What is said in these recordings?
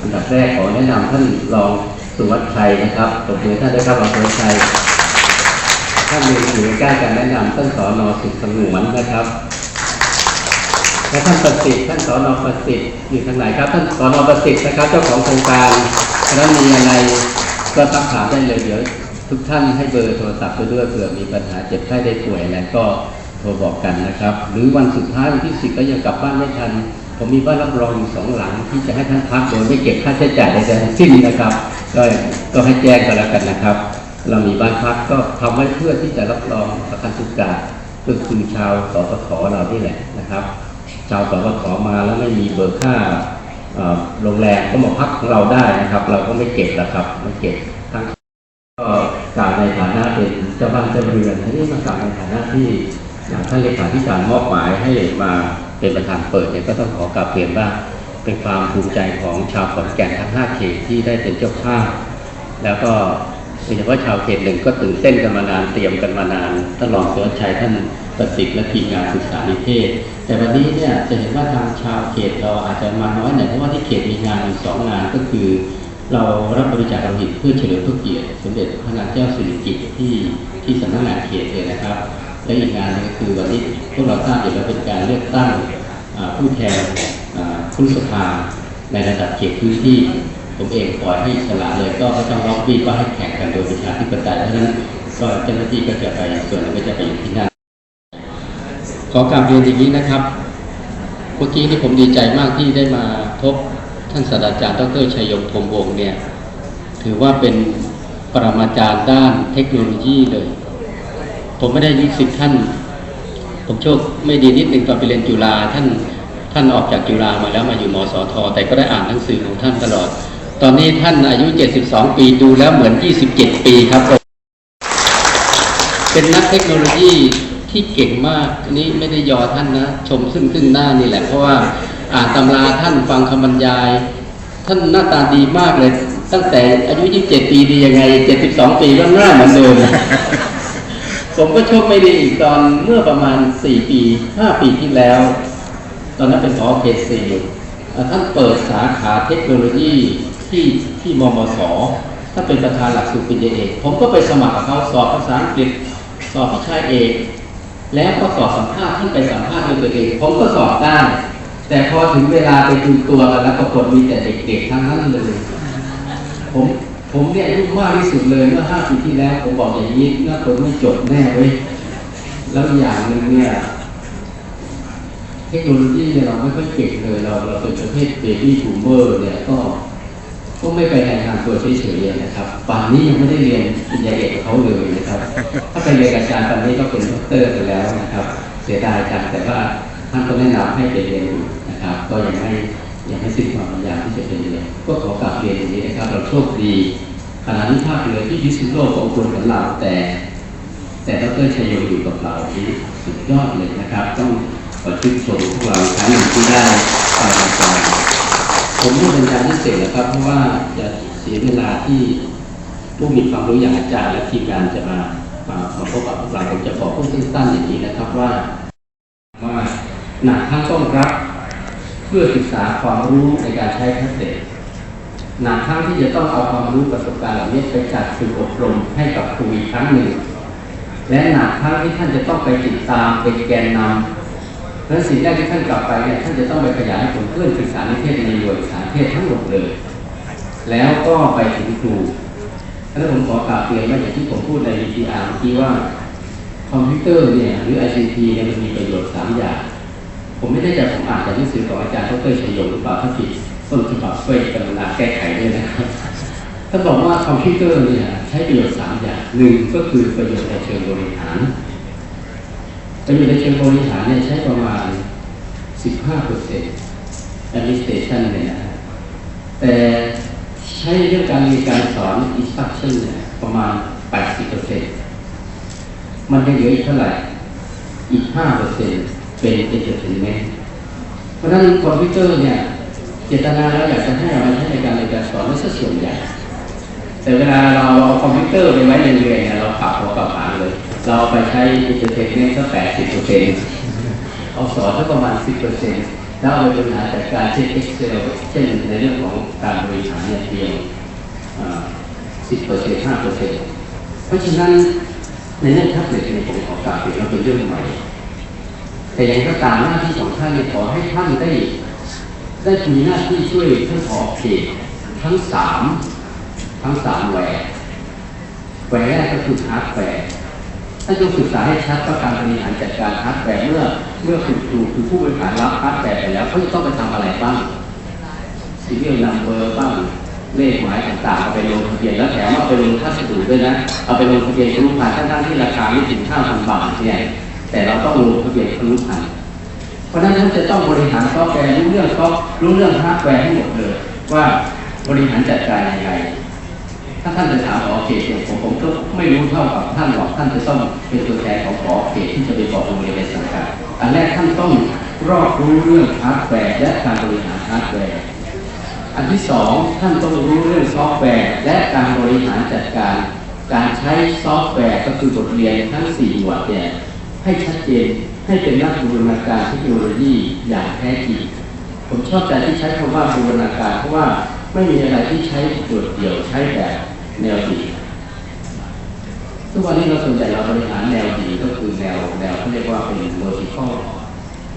อันดับแรกขอแนะนำท่านรองสุวัชชัยนะครับตบมือท่านด้วยครับรองสุวัชชัยท่านมีอยู่ใกล้การแนะนำท่านสอนอสุขสงวนนะครับและท่านประสิทธิ์ท่านสอนอประสิทธิ์อยู่ทางไหนครับ ท่านสอนอประสิทธิ์นะครับ เจ้าของโครงการถ้ามีอะไรก็ทักถามได้เลยเดี๋ยวทุกท่านให้เบอร์โทรศัพท์ไปด้วยเผื่อมีปัญหาเจ็บไข้ได้ป่วยอะไรก็โทรบอกกันนะครับ หรือวันสุดท้ายวันที่สิบก็ยังกลับบ้านไม่ทัน ผมมีบ้านรับรองอยู่สองหลังที่จะให้ท่านพักโดยไม่เก็บค่าใช้จ่ายใดๆทั้งสิ้นนะครับก็ก็ให้แจ้งกันแล้วกันนะครับ เรามีบ้านพักก็ทำไว้เพื่อที่จะรับรองประกันสุขกาก็คือชาวสปทเรานี่แหละนะครับ ชาวสปทมาแล้วไม่มีเบิกค่าโรงแรมก็มาพักของเราได้นะครับ เราก็ไม่เก็บนะครับไม่เก็บทั้งก็กล่าวในฐานะเป็นเจ้าบ้านเจ้าเรือนทีนี้มากล่าวในฐานะที่อย่างท่านเลขาธิการมอบหมายให้มา เป็นประธานเปิดเนี่ยก็ต้องขอกราบเรียนว่าเป็นความภูมิใจของชาวขอนแก่นทั้งห้าเขตที่ได้เป็นเจ้าภาพแล้วก็โดยเฉพาะชาวเขตหนึ่งก็ตื่นเต้นกันมานานเตรียมกันมานานท่านรองสุรชัยท่านประสิทธิ์และทีมงานศึกษานิเทศ แต่วันนี้เนี่ยจะเห็นว่าทางชาวเขตเราอาจจะมาน้อยหน่อยเพราะว่าที่เขตมีงานอยู่สองงานก็คือ เรารับบริจาคโลหิตเพื่อเฉลิมพระเกียรติสมเด็จพระนางเจ้าสิริกิติ์ที่ที่สำนักงานเขตเลยนะครับ และอีกงานหนึงก็คือวันนี้พวกเราทราบอยู่แล้วเป็นการเลือกตั้งผู้แทนผู้สภาในระดับเขตพื้นที่ ผมเองปล่อยให้สละเลยก็ไม่ต้องล็อบบี้ก็ให้แข่งกันโดยประชาธิปไตยเพราะฉะนั้นก็เจ้าหน้าที่ก็จะไปส่วนหนึ่งก็จะไปอยู่ที่นั่นขอกราบเรียนอย่างนี้นะครับเมื่อกี้นี่ผมดีใจมากที่ได้มาพบท่านศาสตราจารย์ดรชัยยงพรมวงศ์เนี่ยถือว่าเป็นปรมาจารย์ด้านเทคโนโลยีเลย ผมไม่ได้นิสิตท่าน ผมโชคไม่ดีนิดหนึ่งตอนไปเรียนจุฬาท่านท่านออกจากจุฬามาแล้วมาอยู่มสท แต่ก็ได้อ่านหนังสือของท่านตลอด ตอนนี้ท่านอายุ 72 ปีดูแล้วเหมือน 27 ปีครับ เป็นนักเทคโนโลยีที่เก่งมากนนี้ไม่ได้ยอท่านนะ ชมซึ่งซึ่งหน้านี่แหละ เพราะว่าอ่านตำราท่านฟังคำบรรยาย ท่านหน้าตาดีมากเลย ตั้งแต่อายุ 27 ปีดียังไง 72 ปีก็หน้าเหมือนเดิม ผมก็โชคไม่ดีอีกตอนเมื่อประมาณ4ปี5ปีที่แล้ว ตอนนั้นเป็นพอเคซีท่านเปิดสาขาเทคโนโลยีที่ที่มมสท่านเป็นประธานหลักสูตรปริญญาเอก ผมก็ไปสมัครเขาสอบภาษาอังกฤษสอบวิชาเอกแล้วก็สอบสัมภาษณ์ท่านไปสัมภาษณ์ด้วยตัวเองผมก็สอบได้ แต่พอถึงเวลาไปดูตัวกันแล้วปรากฏมีแต่เด็กๆทั้งนั้นเลยผม ผมเนี่ยอายุมากที่สุดเลยเมื่อห้าปีที่แล้วผมบอกอย่างนี้น่าคนไม่จบแน่เว้ยแล้วอย่างหนึ่งเนี่ยเทคโนโลยีเนี่ยเราไม่ค่อยเก่งเลยเราเราเป็นประเภทเบบี้บูมเมอร์เนี่ยก็ก็ไม่ไปรายงานตัวเฉยๆนะครับป่านนี้ยังไม่ได้เรียนปริญญาเอกเขาเลยนะครับ ถ้าไปเรียนอาจารย์ตอนนี้ก็เป็นด็อกเตอร์ไปแล้วนะครับ เสียดายจังแต่ว่าท่านก็แนะนำให้ไปเรียนอยู่นะครับ ก็ยังไม่ ยังไม่สิ้นความพยายามที่จะไปเรียก็ขอกลับเรียนอย่างนี้นะครับ เราโชคดีขณะนี้ภาคเรือที่พิษณุโลกของคนของเราแต่ แต่ดรชัยโยอยู่กับเราที่สุดยอดเลยนะครับ ต้องขอชื่นชมพวกเราครั้งหนึ่งที่ได้ฟังอาจารย์ผมไม่เป็นการพิเศษนะครับ เพราะว่าจะเสียเวลาที่ผู้มีความรู้อย่างอาจารย์และทีมงานจะมามามาพบกับพวกเราผมจะขอพูดสั้นๆอย่างนี้นะครับว่าว่าหนักทั้งต้องรับ เพื่อศึกษาความรู้ในการใช้ท็บเล็ตหนักทั้งที่จะต้องเอาความรู้ประสบการณ์เหล่านี้ไปจัดฝึกอบรมให้กับครูอีกครั้งหนึ่ง และหนักทั้งที่ท่านจะต้องไปติดตามเป็นแกนนำเพราะฉะสิ่งแรกที่ท่านกลับไปเนี่ยท่านจะต้องไปขยายผลเพื่อนศึกษาในเทศในหน่วยศึกษานิเทศทั้งหมดเลย แล้วก็ไปถึงครูแล้วผมขอกราบเรียนว่าอย่างที่ผมพูดใน VTR เมื่อกี้ว่าคอมพิวเตอร์เนี่ยหรือ ICT เนี่ยมันมีประโยชน์สามอย่าง ผมไม่ได้จะผมอ่านจากหนังสือของอาจารย์ดรชัยยหรือเปล่าถ้าผิดต้นฉบับช่วยกรุณาแก้ไขด้วยนะครับท่าบอกว่าคอมพิวเตอร์เนี่ยใช้ประโยชน์สามอย่างหนึ่งก็คือประโยชน์ในเชิงบริหารประโยชน์ในเชิงบริหารเนี่ยใช้ประมาณ 15เปอร์เซ็นต์ administration เนี่ยนะฮะแต่ใช้เรื่องการเรียนการสอน instruction เนี่ยประมาณ 80เปอร์เซ็นต์มันยังเหลืออีกเท่าไหร่อีก5เปอร์เซ็นต์ เป็น entertainment เพราะฉะนั้นคอมพิวเตอร์เนี่ย เจตนาแล้วอยากจะให้เอาใช้ในการเรียนการสอนไม่ใช่ส่วนใหญ่ แต่เวลาเราเอาคอมพิวเตอร์ไปไว้ในเรียนเนี่ยเราปรับหัวปรับหางเลย เราไปใช้อินเทอร์เน็ตเนี่ยสักแปดสิบเปอร์เซ็นต์เอาสอนสักประมาณสิบเปอร์เซ็นต์แล้วเอาไปบริหาจัดการเช่น Excel เช่นในเรื่องของการบริหารเนี่ยเพียงสิบเปอร์เซ็นต์ห้าเปอร์เซ็นต์เพราะฉะนั้นในเรื่องแท็บเล็ตในผมขอกล่าวถึงว่าเป็นเรื่องใหม่ แต่อย่างก็ตามหน้าที่ของท่านเนี่ยขอให้ท่านได้ได้มีหน้าที่ช่วยท่านขอเขตทั้งสามทั้งสามแหวกแหวกแรกก็คือฮาร์ดแวร์ท่านจงศึกษาให้ชัดว่าการบริหารจัดการฮาร์ดแวร์เมื่อเมื่อคุณครูคือผู้บริหารรับฮาร์ดแวร์ไปแล้วเขาจะต้องไปทำอะไรบ้างซีเรียลนัมเบอร์บ้างเลขหมายต่างๆเอาไปลงทะเบียนแล้วแถมเอาไปลงพัสดุด้วยนะเอาไปลงทะเบียนครุพันทั้งๆที่ราคาไม่ถึง5,000บาทเนี่ย แต่เราต้องลงทะเบียนครุพันเพราะฉะนั้นท่านจะต้องบริหารซอฟต์แวร์รู้เรื่องซอฟต์รู้เรื่องฮาร์ดแวร์ให้หมดเลย ว่าบริหารจัดการยังไงถ้าท่านจะถามขอเขตเนี่ยผมผมก็ไม่รู้เท่ากับท่านหรอกท่านจะต้องเป็นตัวแทนของขอเขตที่จะไปบอกโรงเรียนในสังกัดอันแรกท่านต้องรอบรู้เรื่องฮาร์ดแวร์และการบริหารฮาร์ดแวร์อันที่สองท่านต้องรู้เรื่องซอฟต์แวร์ และการบริหารจัดการ การใช้ซอฟต์แวร์ก็คือบทเรียนทั้ง4หมวดเนี่ย ให้ชัดเจนให้เป็นนักบูรณาการเทคโนโลยีอย่างแท้จริงผมชอบใจที่ใช้คำว่าบูรณาการเพราะว่าไม่มีอะไรที่ใช้โดดเดี่ยวใช้แบบแนวดีทุกวันนี้เราส่วนใหญ่เราบริหารแนวดีก็คือแนวแนวเขาเรียกว่าเป็น vertical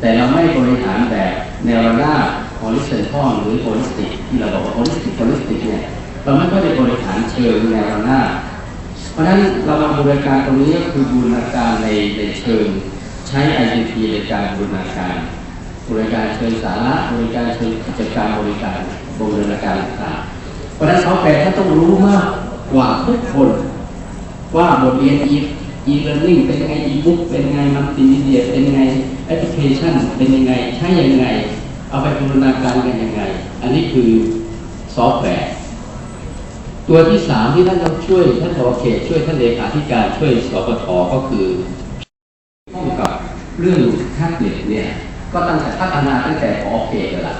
แต่เราไม่บริหารแบบแนวระนาบ horizontal หรือ holistic ที่เราบอกว่า holistic holistic เนี่ยเราไม่ค่อยได้บริหารเชิงแนวระนาบ เพราะฉะนั้นเรามาบูรณาการตรงนี้ก็คือบูรณาการในในเชิงใช้ ICT ในการบูรณาการบริการเชิงสาระบริการเชิงกิจการบริการบูรณาการต่างๆเพราะฉะนั้นซอฟต์แวร์ท่านต้องรู้มากกว่าทุกคน ว่าบทเรียน e e learning เป็นยังไง e book เป็นยังไงมัลติมีเดียเป็นยังไงแอปพลิเคชันเป็นยังไงใช้ยังไง เอาไปบูรณาการกันยังไง อันนี้คือซอฟต์แวร์ ตัวที่สามที่ท่านต้องช่วยท่านขอเขตช่วยท่านเลขาธิการช่วยสปทก็คือข้องกับเรื่องแท็บเล็ตเนี่ย ก็ตั้งแต่พัฒนาตั้งแต่ขอเขตลยล่ะ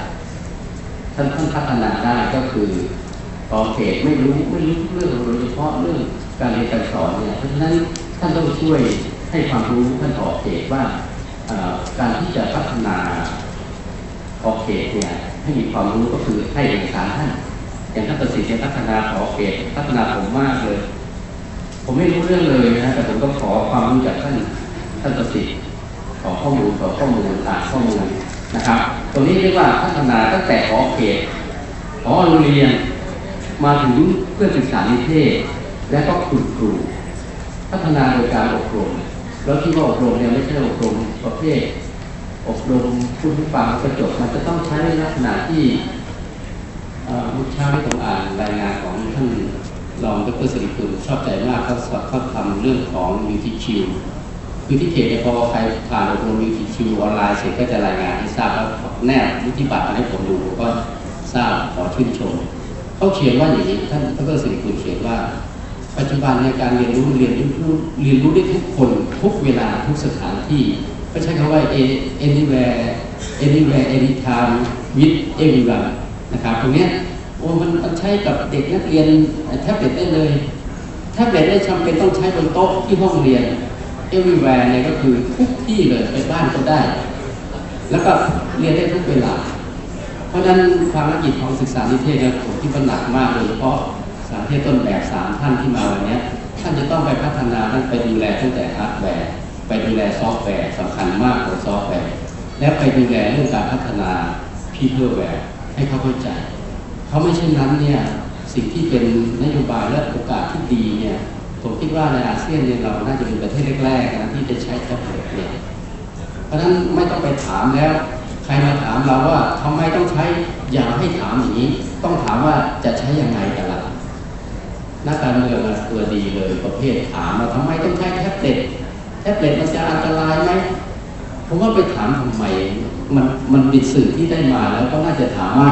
ท่านท่านพัฒนาได้ก็คือขอเขตไม่รู้ไม่รู้เรื่องโดยเฉพาะเรื่องการเรียนการสอนเนี่ยเพราะฉะนั้นท่านต้องช่วยให้ความรู้ท่านขอเขตว่าการที่จะพัฒนาขอเขตเนี่ยให้มีความรู้ก็คือให้เอกสารท่าน อย่างท่านประสิทธิ์พัฒนาขอเขตพัฒนาผมมากเลย ผมไม่รู้เรื่องเลยนะแต่ผมก็ขอความรู้จากท่านท่านประสิทธิ์ขอข้อมูลขอข้อมูลอ่าข้อมูลนะครับตรงนี้เรียกว่าพัฒนาตั้งแต่ขอเขตขอโรงเรียนมาถึงเพื่อนศึกษานิเทศ และก็คุณครูพัฒนาโดยการอบรม แล้วที่ว่าอบรมเนี่ยไม่ใช่อบรมประเภทอบรมผู้ฟังกระจบมันจะต้องใช้ในลักษณะที่ เมื่อเช้าที่ผมอ่านรายงานของท่านรองดรสิริคุณชอบใจมากเขาสอบเขาทำเรื่องของวิธีคิววิธีเขตเนี่ยพอใครผ่านอบรมวิธีคิวออนไลน์เสร็จก็จะรายงานให้ทราบแล้วแนบวิธีบัตรให้ผมดูก็ทราบขอชื่นชมเขาเขียนว่าอย่างนี้ท่านดรสิริคุณเขียนว่า ปัจจุบันในการเรียนรู้เรียนรู้เรียนรู้ได้ทุกคนทุกเวลาทุกสถานที่ก็ใช้คำว่า anywhere anywhere anytime with everyone นะครับตรงนี้โอ้มันใช้กับเด็กนักเรียนแท็บเล็ตได้เลยแท็บเล็ตได้จำเป็นต้องใช้บนโต๊ะที่ห้องเรียน everywhere เนี่ยก็คือทุกที่เลยไปบ้านก็ได้ แล้วก็เรียนได้ทุกเวลา เพราะฉะนั้นความรักกิจของศึกษานิเทศเนี่ยผมที่มันหนักมากโดยเฉพาะสารเทศต้นแบบสามท่านที่มาวันนี้ท่านจะต้องไปพัฒนาท่านไปดูแลตั้งแต่ฮาร์ดแวร์ไปดูแลซอฟต์แวร์สำคัญมากของซอฟต์แวร์และไปดูแลเรื่องการพัฒนา people แวร์ ให้เขาเข้าใจ เขาไม่เช่นนั้นเนี่ยสิ่งที่เป็นนโยบายและโอกาสที่ดีเนี่ยผมคิดว่าในอาเซียนเนี่ยเราน่าจะเป็นประเทศแรกๆนะที่จะใช้แท็บเล็ตเนี่ยเพราะฉะนั้นไม่ต้องไปถามแล้ว ใครมาถามเราว่าทำไมต้องใช้อย่าให้ถามอย่างนี้ ต้องถามว่าจะใช้ยังไงกันล่ะนักการเมืองตัวดีเลยประเภทถามว่าทำไมต้องใช้แท็บเล็ตแท็บเล็ตมันจะอันตรายไหม ผมว่าไปถามทำไมมันมันเป็นสื่อที่ได้มาแล้วก็น่าจะถามว่า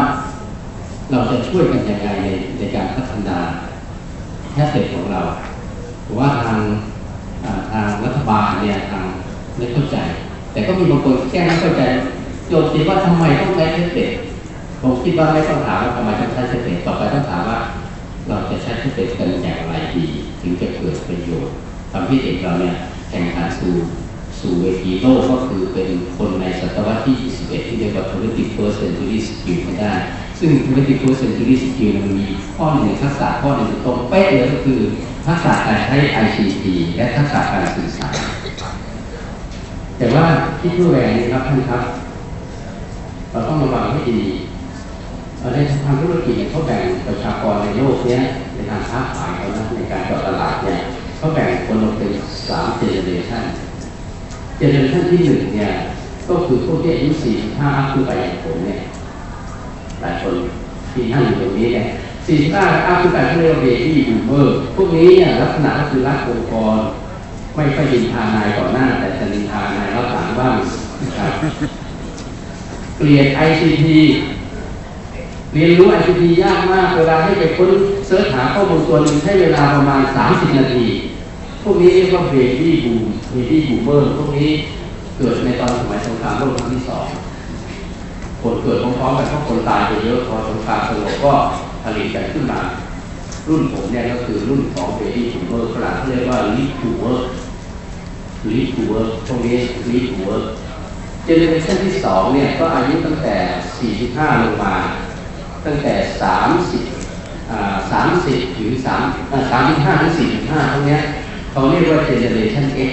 เราจะช่วยกันยังไงในในการพัฒนาแท็บเล็ตของเราผมว่าทางทางรัฐบาลเนี่ยทางไม่เข้าใจ แต่ก็มีบางคนแก้ไม่เข้าใจโยนตีว่าทำไมต้องใช้แท็บเล็ตผมคิดว่าไม่ต้องถามว่าทำไมต้องใช้แท็บเล็ตต่อไปต้องถามว่า เราจะใช้แท็บเล็ตกันอย่างไรดี ถึงจะเกิดประโยชน์ทำให้เด็กเราเนี่ยแข่งขันสู่ สู่เวทีโลกก็คือเป็นคนในศตวรรษที่ 21 ที่เรียกว่า 21st century skill ให้ได้ ซึ่ง 21st century skill มันมีข้อหนึ่งทักษะข้อหนึ่งตรงเป๊ะเลยก็คือทักษะการใช้ ICT และทักษะการสื่อสาร แต่ว่าที่ผู้แรงนี่ครับท่านครับ เราต้องระวังให้ดีในทางธุรกิจเขาแบ่งประชากรในโลกนี้ในทางค้าขายเขานะในการเจาะตลาดเนี่ยเขาแบ่งคนลงเป็นสามเจเนเรชัน เจเนเรชันที่หนึ่งเนี่ยก็คือพวกที่อายุสี่ห้าขึ้นไปอย่างผมเนี่ยหลายคนที่นั่งอยู่ตรงนี้เนี่ยสี่ห้าอัพขึ้นไปเขาเรียกว่าเบบี้บูมเมอร์พวกนี้เนี่ยลักษณะก็คือรักองค์กร ไม่ค่อยดินทานายก่อนหน้า แต่จะดินทานายรอบหลังบ้างนะครับเปลี่ยน ICT เรียนรู้ ICT ยากมาก เวลาให้ไปค้นเสิร์ชหาข้อมูลตัวนึงใช้เวลาประมาณ 30 นาที พวกนี้เรียกว่า baby boom baby boomer พวกนี้เกิดในตอนสมัยสงครามโลกครั้งที่สองคนเกิดพร้อมๆกันเพราะคนตายไปเยอะพอสงครามสงบก็ผลิตกันขึ้นมา รุ่นผมเนี่ยก็คือรุ่นของ baby boomer ฝรั่งเขาเรียกว่า lead to work lead to work พวกนี้ lead to work เจเนอเรชันที่สองเนี่ยก็อายุตั้งแต่ 45 ลงมา ตั้งแต่ 30อ่า30ถึง3อ่า35ถึง45พวกเนี้ย เขาเรียกว่าเจเนอเรชัน X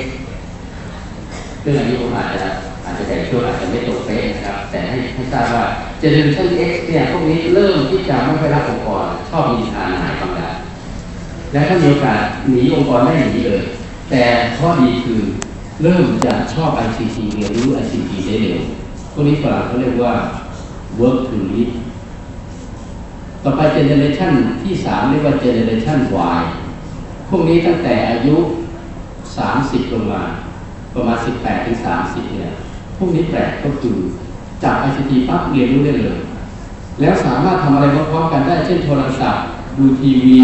ซึ่งอันนี้ผมอาจจะอาจจะแบ่ช่วงอาจจะไม่ตรงเป๊ะนะครับ แต่ให้ให้ทราบว่าเจเนอเรชัน X เนี่ยพวกนี้เริ่มที่จะไม่ค่อยรักองค์กรชอบมีทานหายบางอย่างและถ้ามีโอกาสหนีองค์กรได้หนีเลย แต่ข้อดีคือเริ่มจะชอบ ICT เรียนรู้ ICT ได้เร็วพวกนี้ฝรั่งเขาเรียกว่า work to live ต่อไปเจเนเรชันที่สามเรียกว่าเจเนเรชัน Y พวกนี้ตั้งแต่อายุ 30 ลงมา ประมาณ 18ถึง30 เนี่ย พวกนี้แปลกก็คือจับ ICT ปั๊บเรียนรู้ได้เลย แล้วสามารถทำอะไรพร้อมๆกันได้ เช่นโทรศัพท์ดูทีวี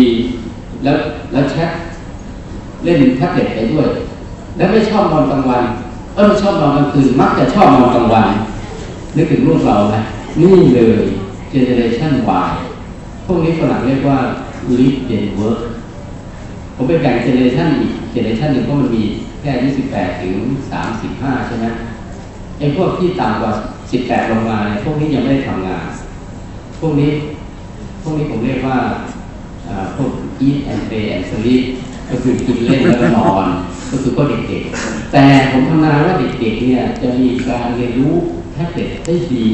แล้วแล้วแชทเล่นแท็บเล็ตไปด้วย แล้วไม่ชอบนอนกลางวัน เออไม่ชอบนอนกลางคืนมักจะชอบนอนกลางวันนึกถึงลูกเราไหมนี่เลย Generation Y พวกนี้ฝรั่งเรียกว่า live and work ผมไปแบ่ง generation อีก generation หนึ่งเพราะมันมีแค่อายุ18ถึง35ใช่ไหมไอ้พวกที่ต่ำกว่า18ลงมาเนี่ยพวกนี้ยังไม่ได้ทำงาน พวกนี้พวกนี้ผมเรียกว่าพวก eat and play and sleep ก็คือกินเล่นแล้วก็นอน ก็คือพวกเด็กๆ แต่ผมทำนายว่าเด็กๆเนี่ยจะมีการเรียนรู้แท็บเล็ตได้ดี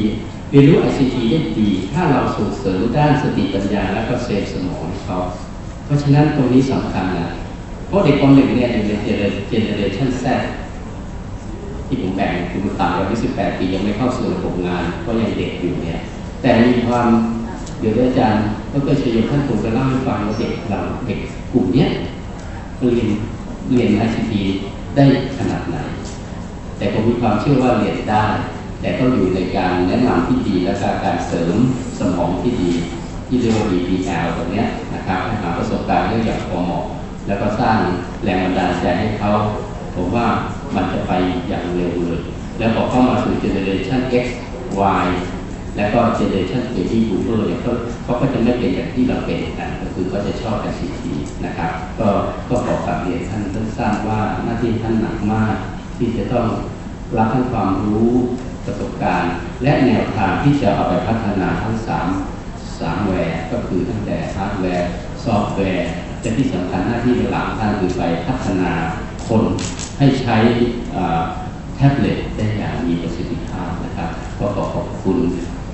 เรียนรู้ ICT ได้ดี ถ้าเราส่งเสริมด้านสติปัญญาและก็เซลล์สมองเขา ราะฉะนั้นตรงนี้สำคัญนะเพราะเด็กคนหนึ่งเนี่ยอยู่ในเจเนเรชันแซที่ผมแบ่งคือมันต่ำกว่าอายุ18 ปียังไม่เข้าสู่ระบบงาน ก็ยังเด็กอยู่เนี่ย แต่มีความเดี๋ยวอาจารย์ก็เคยชยท่านผมจะเล่าให้ฟังว่าเด็กเราเด็กกลุ่มเนี้ยเรียนเรียน ICT ได้ขนาดไหน แต่ผมมีความเชื่อว่าเรียนได้ แต่ต้องอยู่ในการแนะนำที่ดีและการเสริมสมองที่ดี ที่เรียกว่า BPL ตรงนี้นะครับให้หาประสบการณ์เรื่องอย่างพอเหมาะแล้วก็สร้างแรงบันดาลใจให้เขาผมว่ามันจะไปอย่างเร็วเลย แล้วพอเข้ามาสู่ Generation X Y แล้วก็ Generation Baby Boomer เนี่ยเขาเขาก็จะไม่เป็นอย่างที่เราเป็นกันก็คือเขาจะชอบ ICT นะครับ ก็ก็ขอกลับเรียนท่านสั้นๆว่าหน้าที่ท่านหนักมาก ที่จะต้องรับทั้งความรู้ประสบการณ์ และแนวทางที่จะเอาไปพัฒนา สามแวร์ก็คือตั้งแต่ฮาร์ดแวร์ซอฟต์แวร์และที่สำคัญหน้าที่หลักท่านคือไปพัฒนาคนให้ใช้แท็บเล็ตได้อย่างมีประสิทธิภาพนะครับก็ขอขอบคุณ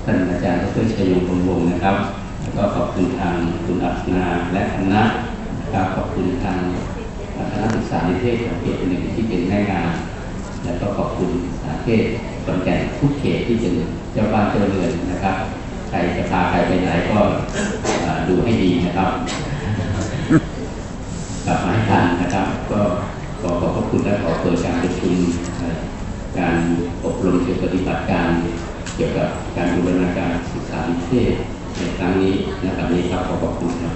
ท่านอาจารย์ดรชัยยงคงวงศ์นะครับ แล้วก็ขอบคุณทางคุณอัศนาและคณะนะครับขอบคุณทางคณะศึกษานิเทศของเขตหนึ่งที่เป็นแม่งาน แล้วก็ขอบคุณสาเทศขอนแก่นทุกเขตที่เป็นเจ้าบ้านเจ้าเรือนนะครับ ใครจะพาใครไปไหนก็ดูให้ดีนะครับกลับมาให้ทันนะครับ ก็ขอขอบพระคุณและขอเปิดการประชุมการอบรมเกี่ยวกับปฏิบัติการ เกี่ยวกับการบูรณาการศึกษานิเทศในครั้งนี้นะครับนี้ครับขอบพระคุณครับ